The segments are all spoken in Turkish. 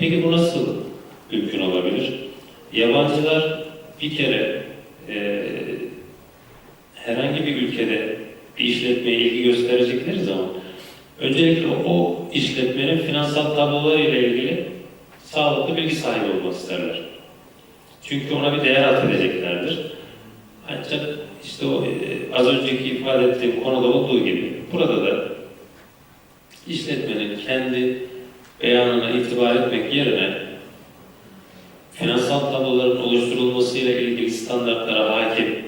Peki bu nasıl mümkün olabilir? Yabancılar bir kere e, herhangi bir ülkede bir işletmeye ilgi gösterecekleri zaman öncelikle o işletmenin finansal tabloları ile ilgili sağlıklı bilgi sahibi olmak isterler. Çünkü ona bir değer atfedeceklerdir. Ancak işte o e, az önceki ifade ettiğim konuda olduğu gibi burada da işletmenin kendi beyanına itibar etmek yerine finansal tabloların oluşturulmasıyla ilgili standartlara hakim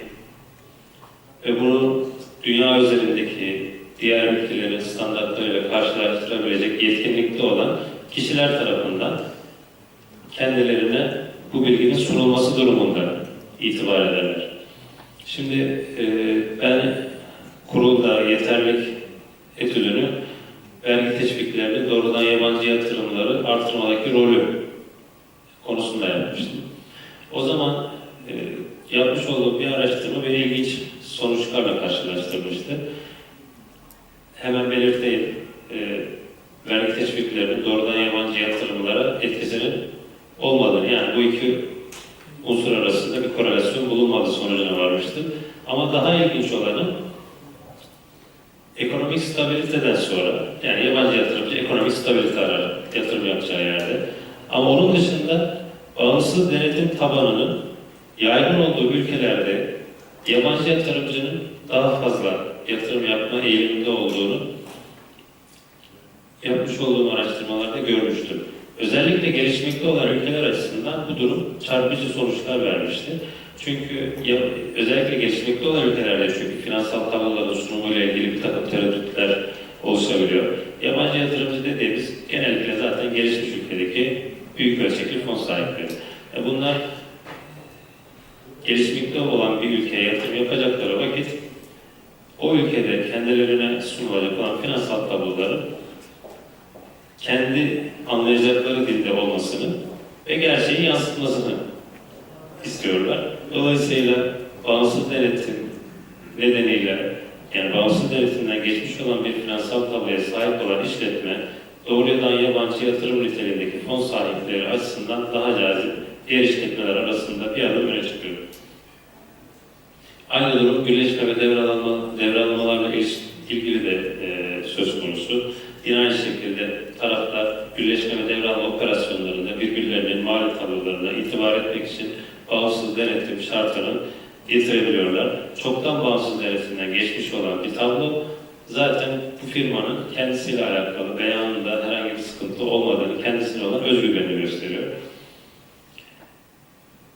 ve bunu dünya üzerindeki diğer ülkelerin standartlarıyla karşılaştırabilecek yetkinlikte olan kişiler tarafından kendilerine bu bilginin sunulması durumunda itibar ederler. Şimdi e, ben kurulda yeterlik etüdünü vergi teşviklerini doğrudan yabancı yatırımları artırmadaki rolü konusunda yapmıştım. O zaman e, yapmış olduğum bir araştırma beni ilginç sonuçlarla karşılaştırmıştı. Hemen belirteyim. E, vergi teşviklerinin doğrudan yabancı yatırımlara etkisinin olmadığını, yani bu iki unsur arasında bir korelasyon bulunmadığı sonucuna varmıştım. Ama daha ilginç olanı ekonomik stabiliteden sonra, yani yabancı yatırımcı ekonomik stabilite arar yatırım yapacağı yerde. Ama onun dışında bağımsız denetim tabanının yaygın olduğu ülkelerde yabancı yatırımcının daha fazla yatırım yapma eğiliminde olduğunu yapmış olduğum araştırmalarda görmüştüm. Özellikle gelişmekte olan ülkeler açısından bu durum çarpıcı sonuçlar vermişti. Çünkü ya, özellikle gelişmekte olan ülkelerde çünkü finansal tabloların sunumuyla ilgili bir takım tereddütler oluşabiliyor. Yabancı yatırımcı dediğimiz genellikle zaten gelişmiş ülkedeki büyük ölçekli fon sahipleri. E bunlar gelişmekte olan bir ülkeye yatırım yapacakları vakit o ülkede kendilerine sunulacak olan finansal tabloların kendi anlayacakları dilde olmasını ve gerçeği yansıtmasını istiyorlar. Dolayısıyla bağımsız denetim nedeniyle yani bağımsız denetimden geçmiş olan bir finansal tabloya sahip olan işletme doğrudan yabancı yatırım niteliğindeki fon sahipleri açısından daha cazip diğer işletmeler arasında bir adım öne çıkıyor. Aynı durum birleşme ve devralma, devralmalarla ilgili de e, söz konusu. Yine aynı şekilde taraflar birleşme ve devralma operasyonlarında birbirlerinin mali tablolarına itibar etmek için bağımsız denetim şartını getirebiliyorlar. Çoktan bağımsız denetimden geçmiş olan bir tablo zaten bu firmanın kendisiyle alakalı beyanında herhangi bir sıkıntı olmadığını, kendisine olan özgüvenini gösteriyor.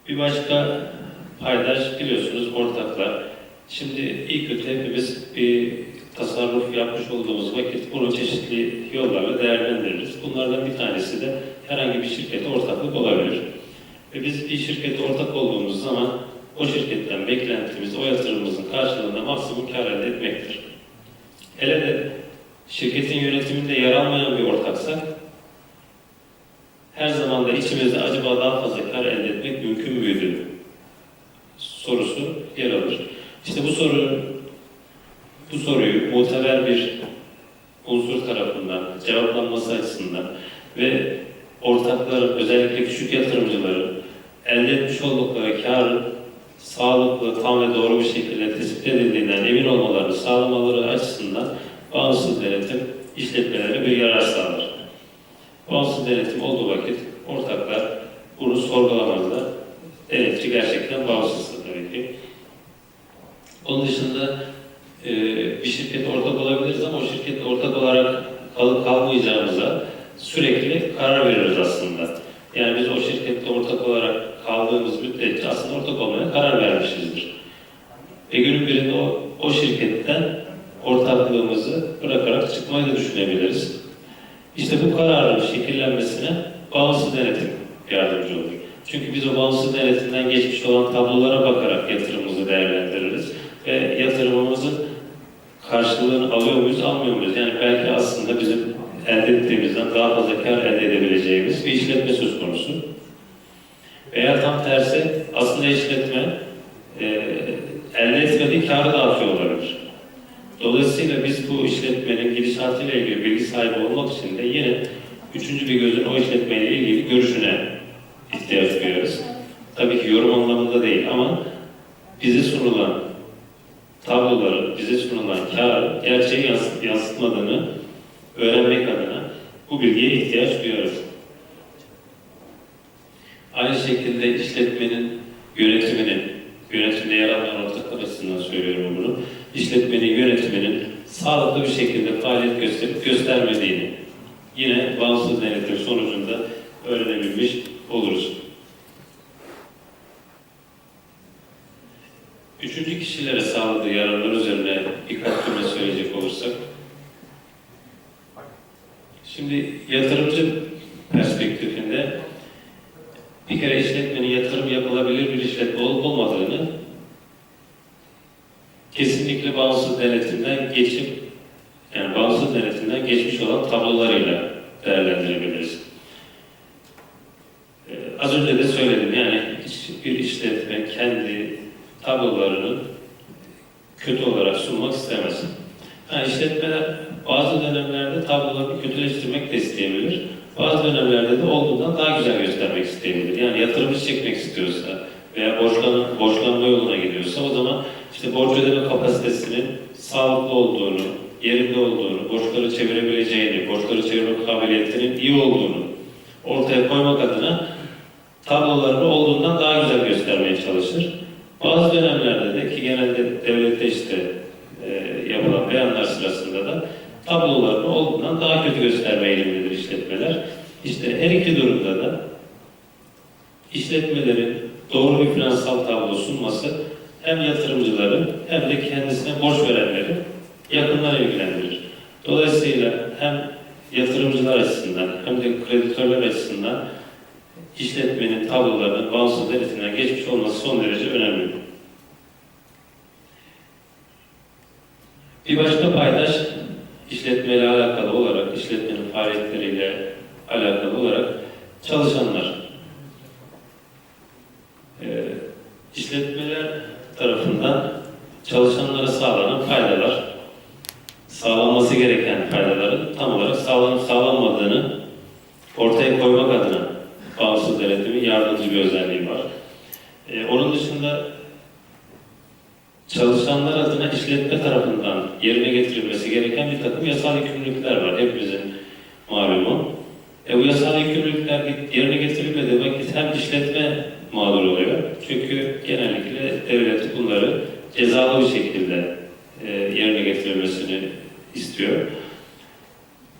Bir başka paydaş biliyorsunuz ortaklar. Şimdi iyi kötü hepimiz bir tasarruf yapmış olduğumuz vakit bunu çeşitli yollarla değerlendiririz. Bunlardan bir tanesi de herhangi bir şirkete ortaklık olabilir. Ve biz bir şirkete ortak olduğumuz zaman o şirketten beklentimiz, o yatırımımızın karşılığında maksimum kar elde etmektir. Hele de şirketin yönetiminde yer almayan bir ortaksak her zaman da içimizde acaba daha fazla kar elde etmek mümkün müydü sorusu yer alır. İşte bu soru bu soruyu muteber bir unsur tarafından cevaplanması açısından ve ortakların özellikle küçük yatırımcıların elde etmiş oldukları karın sağlıklı, tam ve doğru bir şekilde tespit edildiğinden emin olmalarını sağlamaları açısından bağımsız denetim işletmelere bir yarar sağlar. Bağımsız denetim olduğu vakit ortaklar bunu sorgulamazlar. Denetçi gerçekten bağımsızdır tabii ki. Onun dışında e, bir şirkete ortak olabiliriz ama o şirkette ortak olarak kalıp kalmayacağımıza sürekli karar veririz aslında. Yani biz o şirkette ortak olarak kaldığımız aslında ortak olmaya karar vermişizdir. Ve günün birinde o, o şirketten ortaklığımızı bırakarak çıkmayı da düşünebiliriz. İşte bu kararın şekillenmesine bağımsız denetim yardımcı olur. Çünkü biz o bağımsız denetimden geçmiş olan tablolara bakarak yatırımımızı değerlendiririz ve yatırımımızın karşılığını alıyor muyuz, almıyor muyuz? Yani belki aslında bizim elde ettiğimizden daha fazla kar elde edebileceğimiz bir işletme söz konusu. Veya tam tersi aslında işletme e, elde etmediği karı dağıtıyor olabilir. Dolayısıyla biz bu işletmenin gidişatıyla ilgili bilgi sahibi olmak için de yine üçüncü bir gözün o işletmeyle ilgili görüşüne ihtiyaç duyuyoruz. Tabii ki yorum anlamında değil ama bize sunulan tabloları, bize sunulan kar gerçeği yans- yansıtmadığını öğrenmek adına bu bilgiye ihtiyaç duyuyoruz. Aynı şekilde işletmenin yönetiminin, yönetimde yer alan ortaklar açısından söylüyorum bunu, işletmenin yönetiminin sağlıklı bir şekilde faaliyet gösterip göstermediğini yine bağımsız denetim sonucunda öğrenebilmiş oluruz. Üçüncü kişilere sağladığı yararlar üzerine birkaç cümle söyleyecek olursak, şimdi yatırımcı perspektifinde bir kere işletmenin yatırım yapılabilir bir işletme olup olmadığını kesinlikle bağımsız denetimden geçip yani bağımsız denetimden geçmiş olan tablolarıyla değerlendirebiliriz. Ee, az önce de söyledim yani hiçbir işletme kendi tablolarını kötü olarak sunmak istemez. Yani işletmeler bazı dönemlerde tablolarını kötüleştirmek de isteyebilir. Bazı dönemlerde de olduğundan daha güzel göstermek isteyebilir. Yani yatırımcı çekmek istiyorsa veya borçlan, borçlanma yoluna gidiyorsa o zaman işte borç ödeme kapasitesinin sağlıklı olduğunu, yerinde olduğunu, borçları çevirebileceğini, borçları çevirme kabiliyetinin iyi olduğunu ortaya koymak adına tablolarını olduğundan daha güzel göstermeye çalışır. Bazı dönemlerde de ki genelde devlette işte e, yapılan beyanlar sırasında da tablolarını olduğundan daha kötü gösterme eğilimindedir işletmeler. İşte her iki durumda da işletmelerin doğru bir finansal tablo sunması hem yatırımcıları hem de kendisine borç verenleri yakından ilgilendirir. Dolayısıyla hem yatırımcılar açısından hem de kreditörler açısından işletmenin tablolarının bağımsız denetinden geçmiş olması son derece önemli. Bir başka paydaş işletmeyle alakalı olarak, işletmenin faaliyetleriyle alakalı olarak çalışanlar. Ee, işletmeler tarafından çalışanlara sağlanan faydalar, sağlanması gereken faydaların tam olarak sağlanıp sağlanmadığını ortaya koymak adına bağımsız denetimin yardımcı bir özelliği var. Ee, onun dışında çalışanlar adına işletme tarafından yerine getirilmesi gereken bir takım yasal yükümlülükler var. Hepimizin malumu. E, bu yasal yükümlülükler yerine getirilmediği vakit hem işletme mağdur oluyor. Çünkü genellikle devlet bunları cezalı bir şekilde e, yerine getirilmesini istiyor.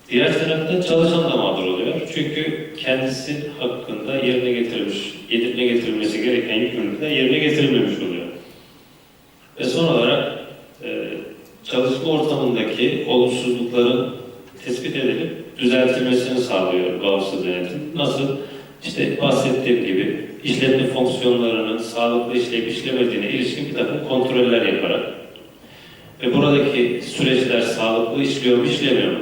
Diğer tarafta çalışan da mağdur oluyor. Çünkü kendisi hakkında yerine getirilmiş, yerine getirilmesi gereken yükümlülükler yerine getirilmemiş oluyor. Ve son olarak e, çalışma ortamındaki olumsuzlukların tespit edilip düzeltilmesini sağlıyor bağımsız denetim. Nasıl? İşte bahsettiğim gibi işletme fonksiyonlarının sağlıklı işleyip işlemediğine ilişkin bir takım kontroller yaparak ve buradaki süreçler sağlıklı işliyor mu işlemiyor mu?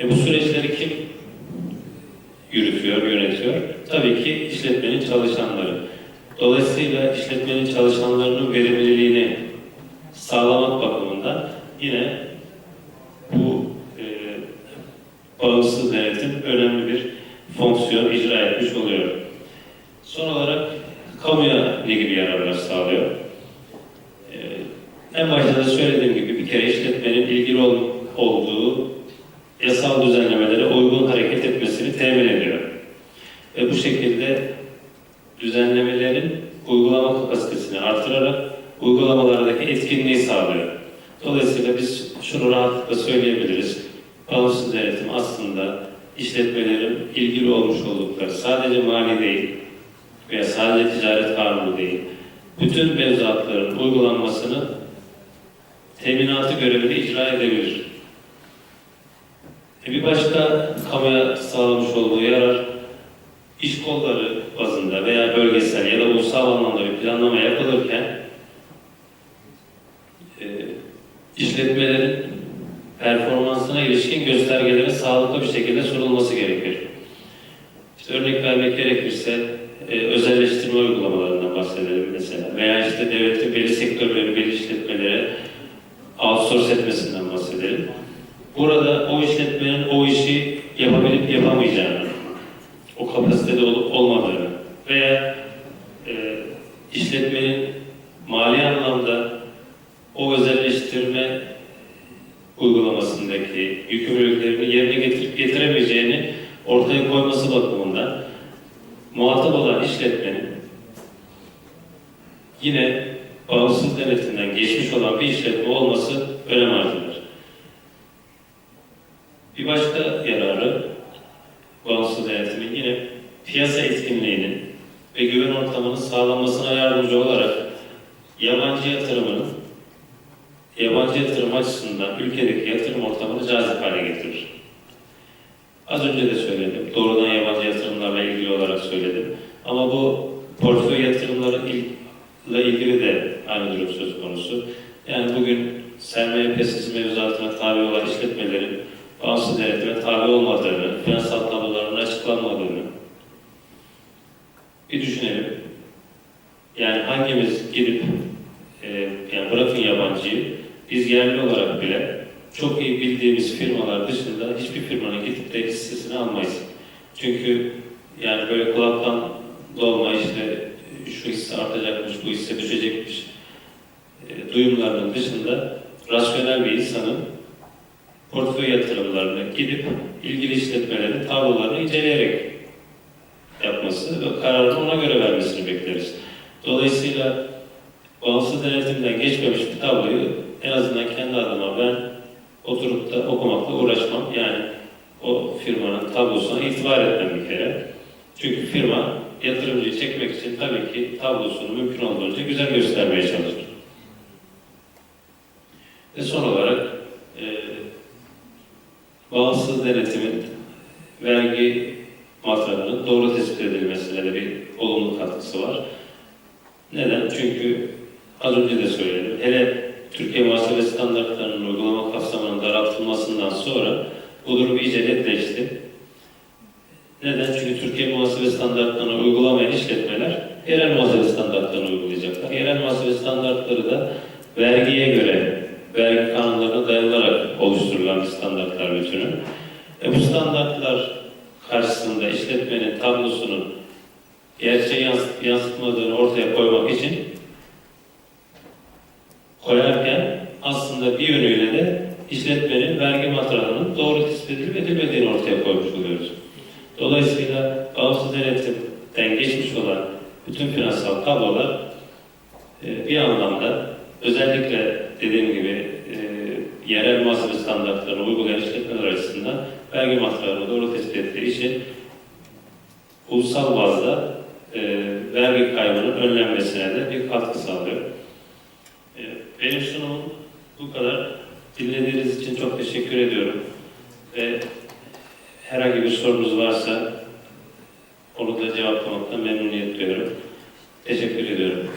E bu süreçleri kim yürütüyor, yönetiyor? Tabii ki işletmenin çalışanları. Dolayısıyla işletmenin çalışanlarının verimliliğini sağlamak bakımından yine bu e, bağımsız fonksiyon icra etmiş oluyor. Son olarak kamuya ne gibi yararlar sağlıyor? E, en başta da söylediğim gibi bir kere işletmenin ilgili ol, olduğu yasal düzenlemelere uygun hareket etmesini temin ediyor. Ve bu şekilde düzenlemelerin uygulama kapasitesini artırarak uygulamalardaki etkinliği sağlıyor. Dolayısıyla biz şunu rahatlıkla söyleyebiliriz. Bağımsız denetim aslında işletmelerin ilgili olmuş oldukları sadece mali değil veya sadece ticaret kanunu değil, bütün mevzuatların uygulanmasını teminatı görevini icra edebilir. E bir başka kamuya sağlamış olduğu yarar, iş kolları bazında veya bölgesel ya da ulusal anlamda bir planlama yapılırken e, işletmelerin performansına ilişkin göstergelerin sağlıklı bir şekilde örnek gerekirse e, özelleştirme uygulamalarından bahsedelim mesela veya işte devletin belli sektörleri, belli işletmelere outsource etmesinden bahsedelim. Burada o işletmenin o işi yapıp yapamayacağını, o kapasitede olup olmadığını veya e, işletmenin mali anlamda o özelleştirme uygulamasındaki yükümlülüklerini yerine getirip getiremeyeceğini ortaya koyması bakımından muhatap olan işletmenin yine bağımsız denetimden geçmiş olan bir işletme olması önem arz eder. Bir başka yararı bağımsız denetimin yine piyasa etkinliğinin ve güven ortamının sağlanmasına yardımcı olarak yabancı yatırımının yabancı yatırım açısından ülkedeki yatırım ortamını cazip hale getirir. Az önce de söyledim. Doğrudan yabancı yatırımlarla ilgili olarak söyledim. Ama bu portföy yatırımları ile ilgili de aynı durum söz konusu. Yani bugün sermaye piyasası mevzuatına tabi olan işletmelerin bağımsız denetime tabi olmadığını, finansal tablolarının açıklanmadığını bir düşünelim. Yani hangimiz gidip e, yani bırakın yabancıyı, biz yerli olarak bile çok iyi bildiğimiz firmalar dışında hiçbir firmanın gidip de hissesini almayız. Çünkü böyle kulaktan dolma işte şu hisse artacakmış, bu hisse düşecekmiş e, duyumlarının dışında rasyonel bir insanın portföy yatırımlarını gidip ilgili işletmelerin tablolarını inceleyerek yapması ve kararını ona göre vermesini bekleriz. Dolayısıyla bağımsız denetimden geçmemiş bir tabloyu en azından kendi adıma ben oturup da okumakla uğraşmam. Yani o firmanın tablosuna itibar etmem bir kere. Çünkü firma yatırımcıyı çekmek için tabii ki tablosunu mümkün olduğunca güzel göstermeye çalışır. Ve son olarak e, bağımsız denetimin vergi masrafının doğru tespit edilmesine de bir olumlu katkısı var. Neden? Çünkü az önce de söyledim. Hele Türkiye muhasebe standartlarının uygulama kapsamının daraltılmasından sonra bu durum iyice netleşti. Neden? Çünkü Türkiye muhasebe standartlarını uygulamayan işletmeler yerel muhasebe standartlarını uygulayacaklar. Yerel muhasebe standartları da vergiye göre, vergi kanunlarına dayanılarak oluşturulan standartlar bütünü. E bu standartlar karşısında işletmenin tablosunun gerçeği yansıt- yansıtmadığını ortaya koymak için koyarken aslında bir yönüyle de işletmenin vergi matrahının doğru tespit edilip edilmediğini ortaya koymuş oluyoruz. Dolayısıyla bağımsız denetimden geçmiş olan bütün finansal tablolar e, bir anlamda özellikle dediğim gibi e, yerel muhasebe standartlarını uygulayan işletmeler açısından vergi matrahını doğru tespit ettiği için ulusal bazda e, vergi kaybının önlenmesine de bir katkı sağlıyor. E, benim sunumum bu kadar. Dinlediğiniz için çok teşekkür ediyorum. Ve herhangi bir sorunuz varsa onu da cevaplamaktan memnuniyet duyuyorum. Teşekkür ediyorum.